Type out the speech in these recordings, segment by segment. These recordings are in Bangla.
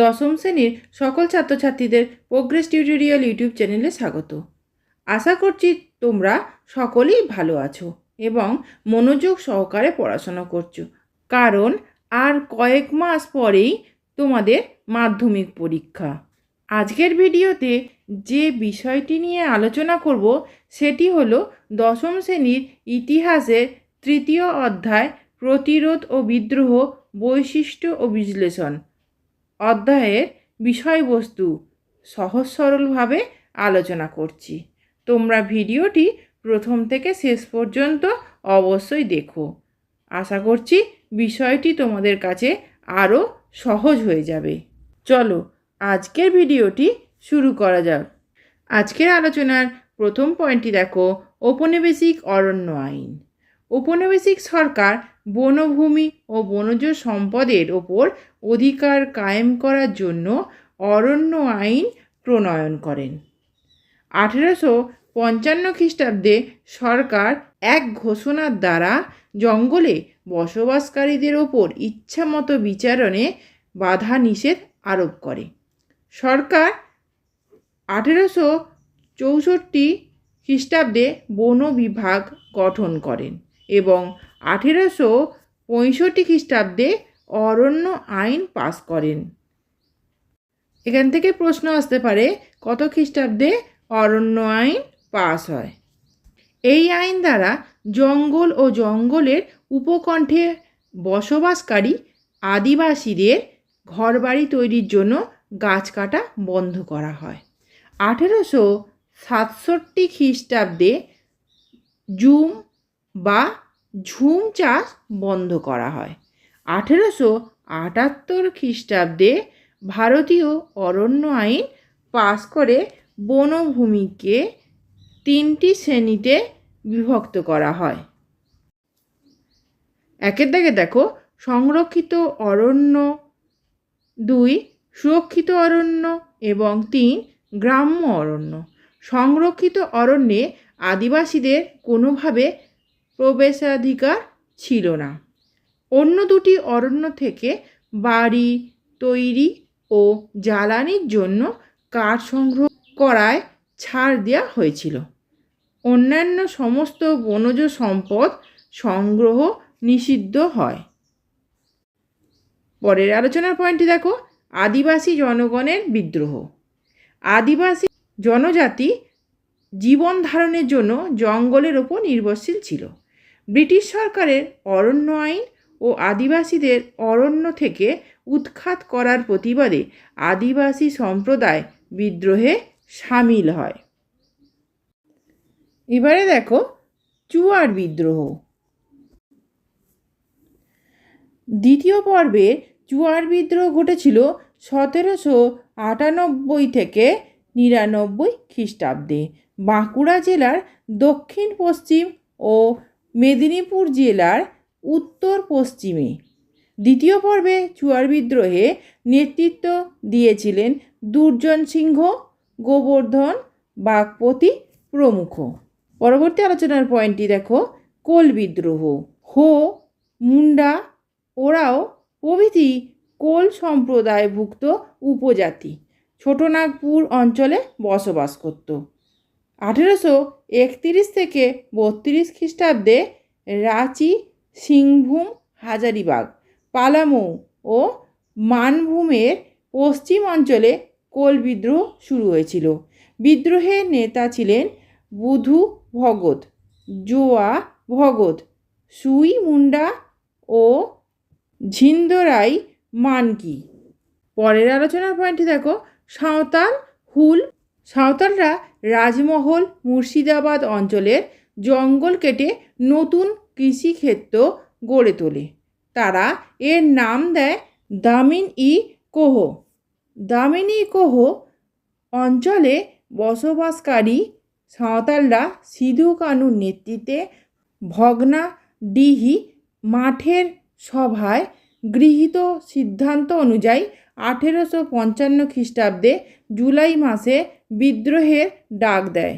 দশম শ্রেণির সকল ছাত্রছাত্রীদের প্রোগ্রেস টিউটোরিয়াল ইউটিউব চ্যানেলে স্বাগত। আশা করছি তোমরা সকলেই ভালো আছো এবং মনোযোগ সহকারে পড়াশোনা করছ, কারণ আর কয়েক মাস পরেই তোমাদের মাধ্যমিক পরীক্ষা। আজকের ভিডিওতে যে বিষয়টি নিয়ে আলোচনা করব, সেটি হলো দশম শ্রেণির ইতিহাসের তৃতীয় অধ্যায় প্রতিরোধ ও বিদ্রোহ বৈশিষ্ট্য ও বিশ্লেষণ। অধ্যায়ের বিষয়বস্তু সহজ সরলভাবে আলোচনা করছি। তোমরা ভিডিওটি প্রথম থেকে শেষ পর্যন্ত অবশ্যই দেখো। আশা করছি বিষয়টি তোমাদের কাছে আরও সহজ হয়ে যাবে। চলো আজকের ভিডিওটি শুরু করা যাক। আজকের আলোচনার প্রথম পয়েন্টটি দেখো, ঔপনিবেশিক অরণ্য আইন। ঔপনিবেশিক সরকার বনভূমি ও বনজ সম্পদের ওপর অধিকার কায়েম করার জন্য অরণ্য আইন প্রণয়ন করেন। আঠেরোশো পঞ্চান্ন খ্রিস্টাব্দে সরকার এক ঘোষণার দ্বারা জঙ্গলে বসবাসকারীদের ওপর ইচ্ছামতো বিচারণে বাধা নিষেধ আরোপ করে। সরকার আঠেরোশো চৌষট্টি খ্রিস্টাব্দে বন বিভাগ গঠন করেন। এবং আঠেরোশো পঁয়ষট্টি খ্রিস্টাব্দে অরণ্য আইন পাস করেন। এখান থেকে প্রশ্ন আসতে পারে, কত খ্রিস্টাব্দে অরণ্য আইন পাস হয়? এই আইন দ্বারা জঙ্গল ও জঙ্গলের উপকণ্ঠে বসবাসকারী আদিবাসীদের ঘরবাড়ি তৈরির জন্য গাছ কাটা বন্ধ করা হয়। আঠেরোশো সাতষট্টি খ্রিস্টাব্দে জুম বা ঝুম চাষ বন্ধ করা হয়। আঠেরোশো আটাত্তর খ্রিস্টাব্দে ভারতীয় অরণ্য আইন পাস করে বনভূমিকে তিনটি শ্রেণীতে বিভক্ত করা হয়। একের দাগে দেখো, সংরক্ষিত অরণ্য দুই, সুরক্ষিত অরণ্য এবং তিন, গ্রাম্য অরণ্য। সংরক্ষিত অরণ্যে আদিবাসীদের কোনোভাবে প্রবেশাধিকার ছিল না। অন্য দুটি অরণ্য থেকে বাড়ি তৈরি ও জ্বালানির জন্য কাঠ সংগ্রহ করায় ছাড় দেওয়া হয়েছিল। অন্যান্য সমস্ত বনজ সম্পদ সংগ্রহ নিষিদ্ধ হয়। পরের আলোচনার পয়েন্টটি দেখো, আদিবাসী জনগণের বিদ্রোহ। আদিবাসী জনজাতি জীবন ধারণের জন্য জঙ্গলের ওপর নির্ভরশীল ছিল। ব্রিটিশ সরকারের অরণ্য আইন ও আদিবাসীদের অরণ্য থেকে উৎখাত করার প্রতিবাদে আদিবাসী সম্প্রদায় বিদ্রোহে সামিল হয়। এবারে দেখো, চুয়ার বিদ্রোহ। দ্বিতীয় পর্বে চুয়ার বিদ্রোহ ঘটেছিল সতেরোশো আটানব্বই থেকে নিরানব্বই খ্রিস্টাব্দে। বাঁকুড়া জেলার দক্ষিণ পশ্চিম ও মেদিনীপুর জেলার উত্তর পশ্চিমে। দ্বিতীয় পর্বে চুয়ার বিদ্রোহে নেতৃত্ব দিয়েছিলেন দুর্জন সিংহ, গোবর্ধন, বাগপতি প্রমুখ। পরবর্তী আলোচনার পয়েন্টটি দেখো, কোল বিদ্রোহ। হো, মুন্ডা, ওরাও প্রভৃতি কোল সম্প্রদায়ভুক্ত উপজাতি। ছোটনাগপুর অঞ্চলে বসবাস করত। আঠেরোশো একতিরিশ থেকে বত্রিশ খ্রিস্টাব্দে রাঁচি, সিংভূম, হাজারিবাগ, পালামৌ ও মানভূমের পশ্চিম অঞ্চলে কোল বিদ্রোহ শুরু হয়েছিল। বিদ্রোহের নেতা ছিলেন বুধু ভগত, জোয়া ভগত, সুই মুন্ডা ও ঝিন্দরাই মানকি। পরের আলোচনার পয়েন্টটি দেখো, সাঁওতাল, হুল সাঁওতালরা রাজমহল মুর্শিদাবাদ অঞ্চলের জঙ্গল কেটে নতুন কৃষিক্ষেত্র গড়ে তোলে। তারা এর নাম দেয় দামিন ই কোহ দামিন কোহ অঞ্চলে বসবাসকারী সাঁওতালরা সিধু কানুর নেতৃত্বে ভগ্না ডিহি মাঠের সভায় গৃহীত সিদ্ধান্ত অনুযায়ী আঠেরোশো পঞ্চান্ন খ্রিস্টাব্দে জুলাই মাসে বিদ্রোহের ডাক দেয়।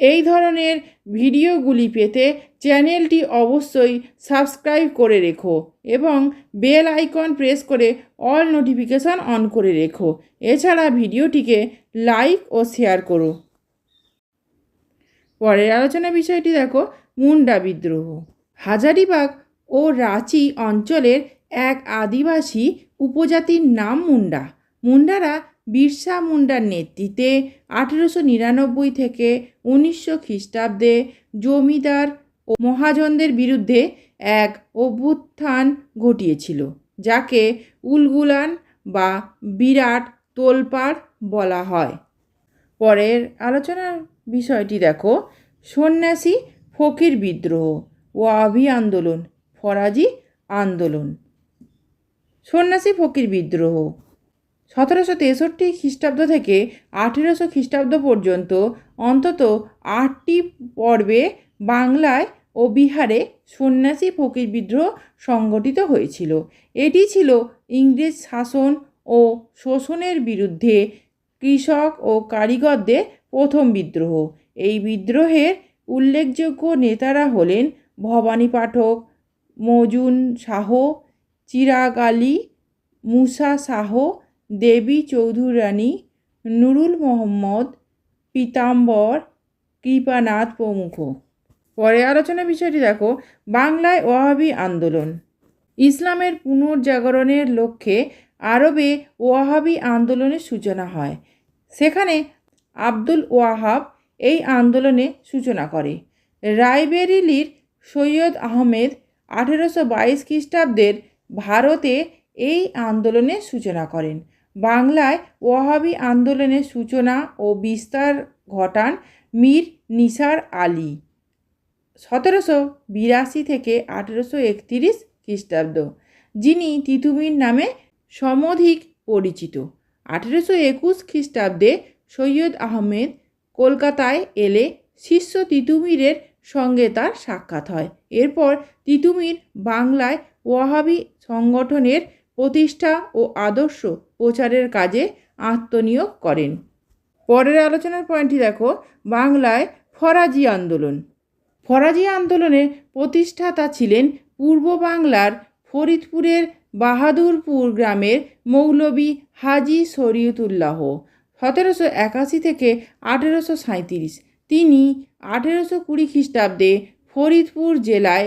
এই ধরনের ভিডিওগুলি পেতে চ্যানেলটি অবশ্যই সাবস্ক্রাইব করে রেখো এবং বেল আইকন প্রেস করে অল নোটিফিকেশন অন করে রেখো। এছাড়া ভিডিওটিকে লাইক ও শেয়ার করো। পরের আলোচনা বিষয়টি দেখো, মুন্ডা বিদ্রোহ। হাজারিবাগ ও রাঁচি অঞ্চলের এক আদিবাসী উপজাতির নাম মুন্ডা। মুন্ডারা বিরসা মুন্ডার নেতৃত্বে আঠেরোশো নিরানব্বই থেকে উনিশশো খ্রিস্টাব্দে জমিদার ও মহাজনদের বিরুদ্ধে এক অভ্যুত্থান ঘটিয়েছিল, যাকে উলগুলান বা বিরাট তোলপাড় বলা হয়। পরের আলোচনার বিষয়টি দেখো। সন্ন্যাসী ফকির বিদ্রোহ ওয়াবি আন্দোলন, ফরাজি আন্দোলন। সন্ন্যাসী ফকির বিদ্রোহ। সতেরোশো তেষট্টি খ্রিস্টাব্দ থেকে আঠেরোশো খ্রিস্টাব্দ পর্যন্ত অন্তত আটটি পর্বে বাংলায় ও বিহারে সন্ন্যাসী ফকির বিদ্রোহ সংগঠিত হয়েছিল। এটি ছিল ইংরেজ শাসন ও শোষণের বিরুদ্ধে কৃষক ও কারিগরদের প্রথম বিদ্রোহ। এই বিদ্রোহের উল্লেখযোগ্য নেতারা হলেন ভবানী পাঠক, মজুন শাহ চিরাগ আলী মুসা শাহ দেবী চৌধুরানী, নুরুল মোহাম্মদ, পীতাম্বর, কৃপানাথ প্রমুখ। পরে আলোচনা বিষয়টি দেখো, বাংলায় ওয়াহাবি আন্দোলন। ইসলামের পুনর্জাগরণের লক্ষ্যে আরবে ওয়াহাবি আন্দোলনের সূচনা হয়। সেখানে আব্দুল ওয়াহাব এই আন্দোলনে সূচনা করে। রায়বেরিলির সৈয়দ আহমেদ আঠেরোশো বাইশ খ্রিস্টাব্দের ভারতে এই আন্দোলনের সূচনা করেন। বাংলায় ওয়াহাবি আন্দোলনের সূচনা ও বিস্তার ঘটান মীর নিসার আলী। সতেরোশো বিরাশি থেকে আঠেরোশো একতিরিশ খ্রিস্টাব্দ। যিনি তিতুমির নামে সমধিক পরিচিত। আঠেরোশো একুশ খ্রিস্টাব্দে সৈয়দ আহমেদ কলকাতায় এলে শিষ্য তিতুমিরের সঙ্গে তার সাক্ষাৎ হয়। এরপর তিতুমির বাংলায় ওয়াহাবি সংগঠনের প্রতিষ্ঠা ও আদর্শ প্রচারের কাজে আত্মনিয়োগ করেন। পরের আলোচনার পয়েন্টটি দেখো, বাংলায় ফরাজি আন্দোলন। ফরাজি আন্দোলনের প্রতিষ্ঠাতা ছিলেন পূর্ব বাংলার ফরিদপুরের বাহাদুরপুর গ্রামের মৌলবী হাজি শরীয়তুল্লাহ। সতেরোশো একাশি থেকে আঠেরোশো সাঁইত্রিশ তিনি আঠেরোশো কুড়ি খ্রিস্টাব্দে ফরিদপুর জেলায়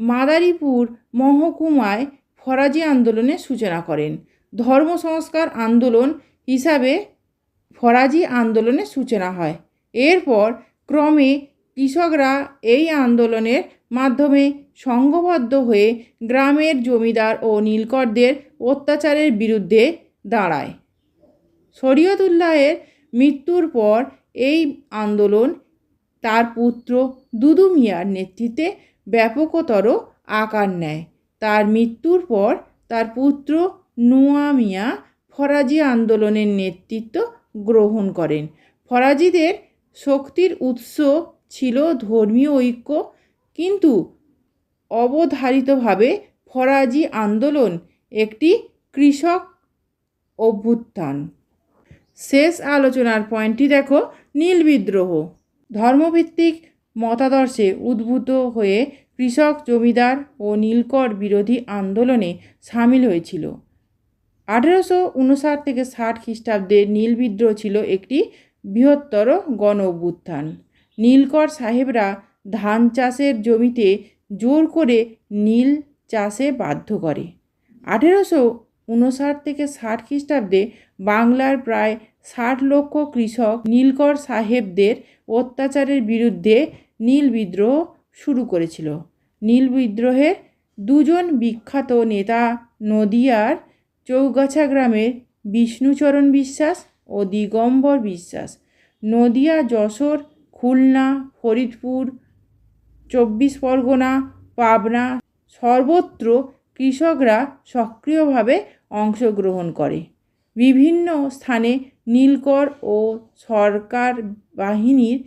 মাদারীপুর মহকুমায় ফরাজি আন্দোলনের সূচনা করেন। ধর্ম সংস্কার আন্দোলন হিসাবে ফরাজি আন্দোলনের সূচনা হয়। এরপর ক্রমে কৃষকরা এই আন্দোলনের মাধ্যমে সংঘবদ্ধ হয়ে গ্রামের জমিদার ও নীলকরদের অত্যাচারের বিরুদ্ধে দাঁড়ায়। শরীয়তুল্লাহের মৃত্যুর পর এই আন্দোলন তার পুত্র দুদু মিয়ার নেতৃত্বে ব্যাপকতর আকার নেয়। তার মৃত্যুর পর তার পুত্র নুয়া মিয়া ফরাজি আন্দোলনের নেতৃত্ব গ্রহণ করেন। ফরাজিদের শক্তির উৎস ছিল ধর্মীয় ঐক্য, কিন্তু অবধারিতভাবে ফরাজি আন্দোলন একটি কৃষক অভ্যুত্থান। শেষ আলোচনার পয়েন্টটি দেখো। নীল বিদ্রোহ। ধর্মভিত্তিক মতাদর্শে উদ্ভূত হয়ে কৃষক, জমিদার ও নীলকর বিরোধী আন্দোলনে সামিল হয়েছিল। আঠেরোশো উনষাট থেকে ষাট খ্রিস্টাব্দে নীল বিদ্রোহ ছিল একটি বৃহত্তর গণ অভ্যুত্থান নীলকর সাহেবরা ধান চাষের জমিতে জোর করে নীল চাষে বাধ্য করে। আঠেরোশো উনষাট থেকে ষাট খ্রিস্টাব্দে বাংলার প্রায় ষাট লক্ষ কৃষক নীলকর সাহেবদের অত্যাচারের বিরুদ্ধে নীল বিদ্রোহ শুরু করেছিল। নীল বিদ্রোহের দুজন বিখ্যাত নেতা নদিয়ার চৌগাছা গ্রামের বিষ্ণুচরণ বিশ্বাস ও দিগম্বর বিশ্বাস। নদিয়া, যশোর, খুলনা, ফরিদপুর, চব্বিশ পরগনা, পাবনা সর্বত্র কৃষকরা সক্রিয়ভাবে অংশগ্রহণ করে। বিভিন্ন স্থানে নীলকর ও সরকার বাহিনীর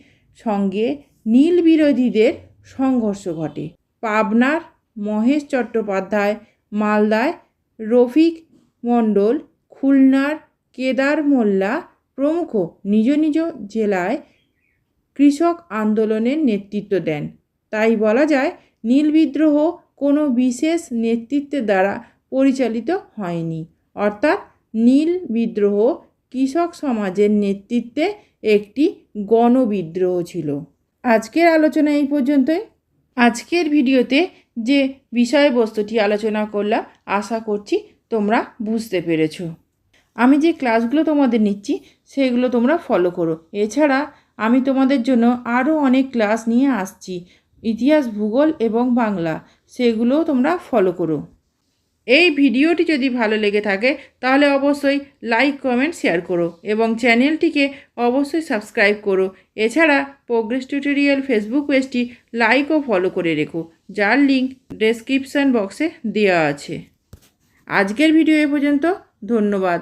সঙ্গে নীল বিরোধীদের সংঘর্ষ ঘটে। পাবনার মহেশ চট্টোপাধ্যায়, মালদায় রফিক মণ্ডল, খুলনার কেদার মোল্লা প্রমুখ নিজ নিজ জেলায় কৃষক আন্দোলনের নেতৃত্ব দেন। তাই বলা যায়, নীল বিদ্রোহ কোনো বিশেষ নেতৃত্বের দ্বারা পরিচালিত হয়নি। অর্থাৎ নীল বিদ্রোহ কৃষক সমাজের নেতৃত্বে একটি গণবিদ্রোহ ছিল। আজকের আলোচনা এই পর্যন্তই। আজকের ভিডিওতে যে বিষয়বস্তুটি আলোচনা করলাম, আশা করছি তোমরা বুঝতে পেরেছ। আমি যে ক্লাসগুলো তোমাদের নিচ্ছি, সেগুলো তোমরা ফলো করো। এছাড়া আমি তোমাদের জন্য আরও অনেক ক্লাস নিয়ে আসছি। ইতিহাস, ভূগোল এবং বাংলা, সেগুলোও তোমরা ফলো করো। এই ভিডিওটি যদি ভালো লেগে থাকে, তাহলে অবশ্যই লাইক কমেন্ট শেয়ার করো এবং চ্যানেলটিকে অবশ্যই সাবস্ক্রাইব করো। এছাড়া প্রোগ্রেস টিউটোরিয়াল ফেসবুক পেজটি লাইক ও ফলো করে রেখো, যার লিঙ্ক ডেসক্রিপশান বক্সে দেওয়া আছে। আজকের ভিডিও এ পর্যন্ত, ধন্যবাদ।